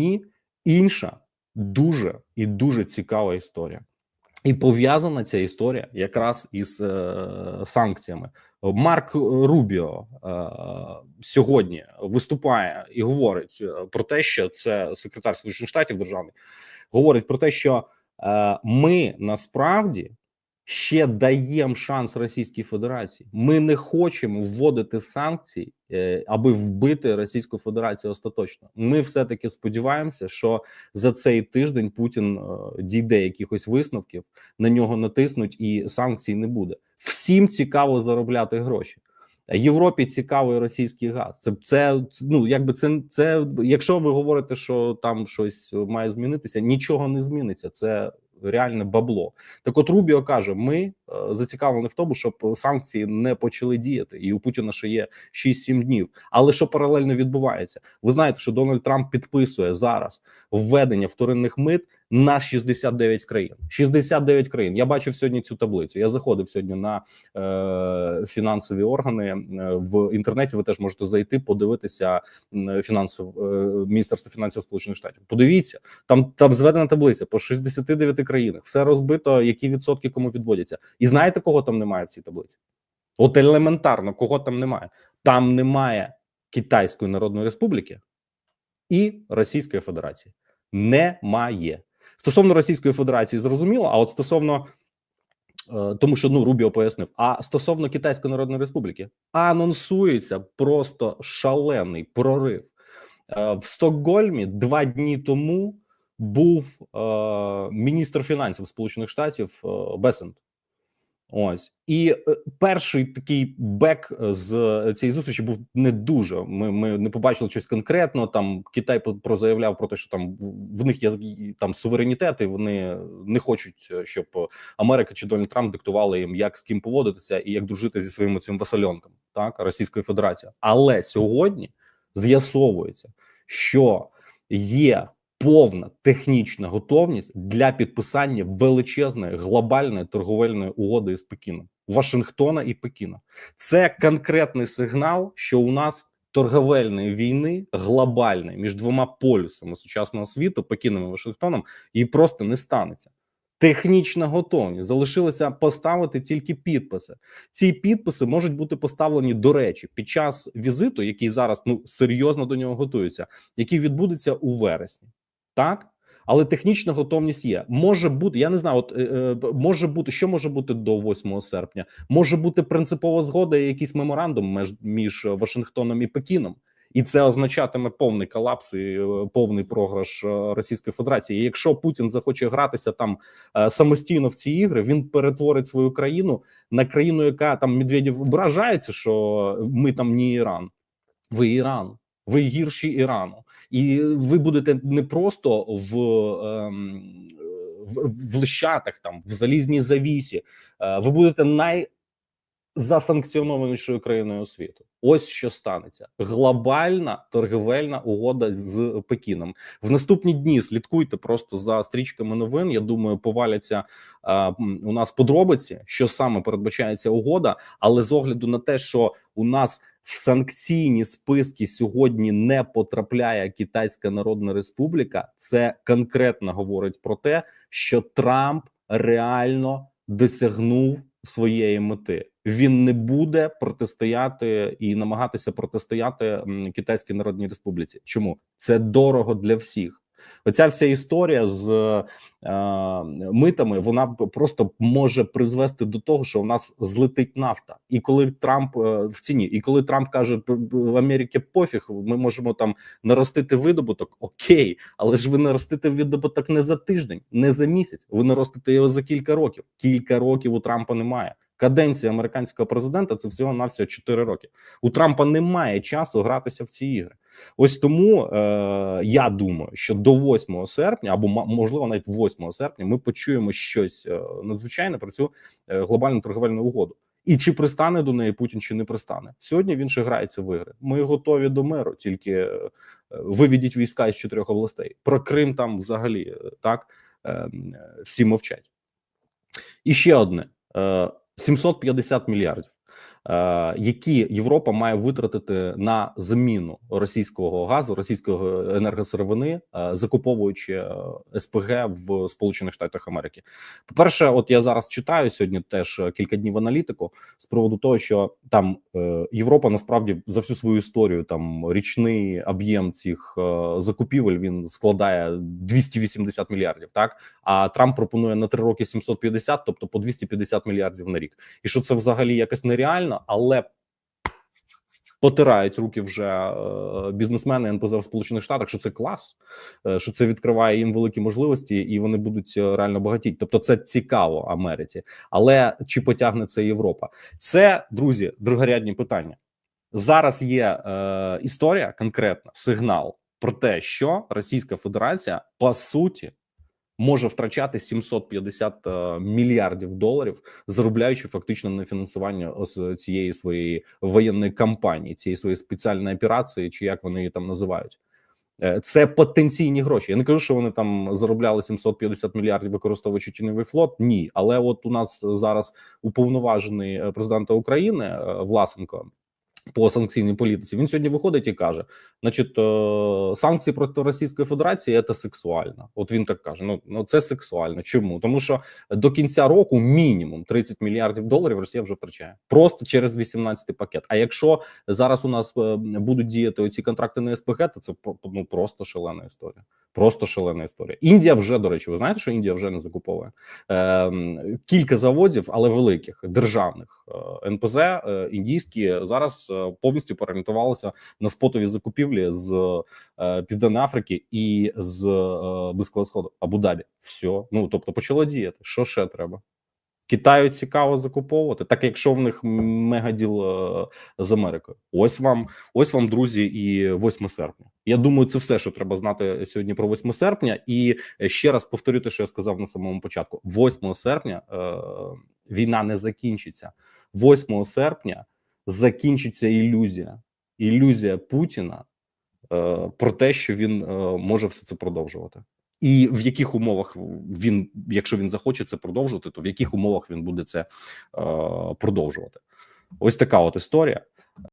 війні інша дуже і дуже цікава історія. І пов'язана ця історія якраз із е, санкціями. Марк Рубіо е, сьогодні виступає і говорить е, про те, що це секретар Сполучених Штатів державний говорить про те, що е, ми насправді ще даємо шанс Російській Федерації. Ми не хочемо вводити санкції, е, аби вбити Російську Федерацію остаточно. Ми все таки сподіваємося, що за цей тиждень Путін е, дійде якихось висновків, на нього натиснуть, і санкцій не буде. Всім цікаво заробляти гроші. Європі цікавий російський газ. Це це ну якби це це. Якщо ви говорите, що там щось має змінитися, нічого не зміниться. Це реальне бабло. Так, от Рубіо каже: ми е, зацікавлені в тому, щоб санкції не почали діяти, і у Путіна ще є 6-7 днів. Але що паралельно відбувається? Ви знаєте, що Дональд Трамп підписує зараз введення вторинних мит на 69 країн. 69 країн. Я бачив сьогодні цю таблицю. Я заходив сьогодні на е, фінансові органи е, в інтернеті. Ви теж можете зайти, подивитися фінансов е, міністерство фінансів Сполучених Штатів. Подивіться, там там зведена таблиця по 69 країнах. Все розбито, які відсотки кому відводяться. І знаєте, кого там немає в цій таблиці? От елементарно, кого там немає? Там немає Китайської Народної Республіки і Російської Федерації. Немає. Стосовно Російської Федерації, зрозуміло, а от стосовно е, тому, що ну Рубіо пояснив, а стосовно Китайської Народної Республіки анонсується просто шалений прорив е, в Стокгольмі два дні тому був е, міністр фінансів Сполучених Штатів Бесент. Ось і е, перший такий бек з цієї зустрічі був не дуже. Ми ми не побачили щось конкретно. Там Китай прозаявляв про те, що там в них є там суверенітет, і вони не хочуть, щоб Америка чи Дональд Трамп диктували їм, як з ким поводитися і як дружити зі своїм цим васальонком, так Російської Федерації. Але сьогодні з'ясовується, що є повна технічна готовність для підписання величезної глобальної торговельної угоди з Пекіном, Вашингтона і Пекіна. Це конкретний сигнал, що у нас торговельної війни глобальної між двома полюсами сучасного світу, Пекіном і Вашингтоном, її просто не станеться. Технічна готовність залишилося поставити тільки підписи. Ці підписи можуть бути поставлені до речі під час візиту, який зараз ну серйозно до нього готується, який відбудеться у вересні так але технічна готовність є. Може бути, я не знаю. От е, е може бути, що може бути до 8 серпня. Може бути принципова згода, і якийсь меморандум між, між Вашингтоном і Пекіном. І це означатиме повний колапс і е, повний програш Російської Федерації. І Якщо Путін захоче гратися там самостійно в ці ігри, він перетворить свою країну на країну, яка там Медведєв ображається, що ми там не Іран, ви Іран, ви гірші Ірану і ви будете не просто в ем, в, в лищатах, там в залізній завісі, е, ви будете най засанкціонованішою країною світу. Ось що станеться: глобальна торгівельна угода з Пекіном. В наступні дні слідкуйте просто за стрічками новин. Я думаю, поваляться а, у нас подробиці, що саме передбачається угода, але з огляду на те, що у нас в санкційні списки сьогодні не потрапляє Китайська Народна Республіка, це конкретно говорить про те, що Трамп реально досягнув своєї мети. Він не буде протистояти і намагатися протистояти Китайській Народній Республіці. Чому це дорого для всіх? Оця вся історія з е, митами вона просто може призвести до того, що у нас злетить нафта, і коли Трамп е, в ціні, і коли Трамп каже в Америці пофіг, ми можемо там наростити видобуток. Окей, але ж ви наростите видобуток не за тиждень, не за місяць. Ви наростите його за кілька років. Кілька років у Трампа немає. Каденція американського президента це всього на всього 4 роки. У Трампа немає часу гратися в ці ігри. Ось тому е, я думаю, що до 8 серпня, або можливо навіть 8 серпня, ми почуємо щось е, надзвичайне про цю е, глобальну торговельну угоду. І чи пристане до неї Путін, чи не пристане сьогодні? Він ще грається в ігри. Ми готові до миру, тільки е, виведіть війська із чотирьох областей. Про Крим там взагалі так всі мовчать. І ще одне: 750 мільярдів. Е, які Європа має витратити на заміну російського газу, російської енергосировини, е, закуповуючи е, СПГ в Сполучених Штатах Америки. По перше, от я зараз читаю сьогодні теж кілька днів аналітику з приводу того, що там Європа насправді за всю свою історію там річний об'єм цих закупівель він складає 280 мільярдів. Так а Трамп пропонує на три роки 750, тобто по 250 мільярдів на рік. І що це взагалі якось нереально, але потирають руки вже е, бізнесмени НПЗ в Сполучених Штатах, що це клас, е, що це відкриває їм великі можливості, і вони будуть е, реально багатіти. Тобто, це цікаво Америці, але чи потягне це Європа? Це друзі, другорядні питання. Зараз є е, історія конкретна сигнал про те, що Російська Федерація по суті може втрачати 750 е, мільярдів доларів, заробляючи фактично на фінансування ось цієї своєї воєнної кампанії, цієї своєї спеціальної операції, чи як вони її там називають. Е, Це потенційні гроші. Я не кажу, що вони там заробляли 750 мільярдів, використовуючи тіньовий флот. Ні, але от у нас зараз уповноважений е, президента України е, Власенко по санкційній політиці. Він сьогодні виходить і каже: значить, е, санкції проти Російської Федерації це сексуально. От він так каже: ну, ну це сексуально. Чому? Тому що до кінця року мінімум 30 мільярдів доларів Росія вже втрачає просто через 18 пакет. А якщо зараз у нас е, будуть діяти оці контракти на СПГ, то це ну просто шалена історія. Просто шалена історія. Індія вже до речі, ви знаєте, що Індія вже не закуповує Ем, кілька заводів, але великих державних е, НПЗ е, індійські зараз е, повністю переорієнтувалися на спотові закупівлі з е, Південної Африки і з е, Близького Сходу Абу-Дабі. Все, ну тобто почало діяти. Що ще треба? Китаю цікаво закуповувати, так якщо в них мегаділ е, з Америкою. Ось вам, ось вам, друзі, і 8 серпня. Я думаю, це все, що треба знати сьогодні про 8 серпня. І ще раз повторю те, що я сказав на самому початку: 8 серпня е, війна не закінчиться. 8 серпня закінчиться ілюзія, ілюзія Путіна е, про те, що він е, може все це продовжувати. І в яких умовах він, якщо він захоче це продовжувати, то в яких умовах він буде це е, продовжувати? Ось така от історія.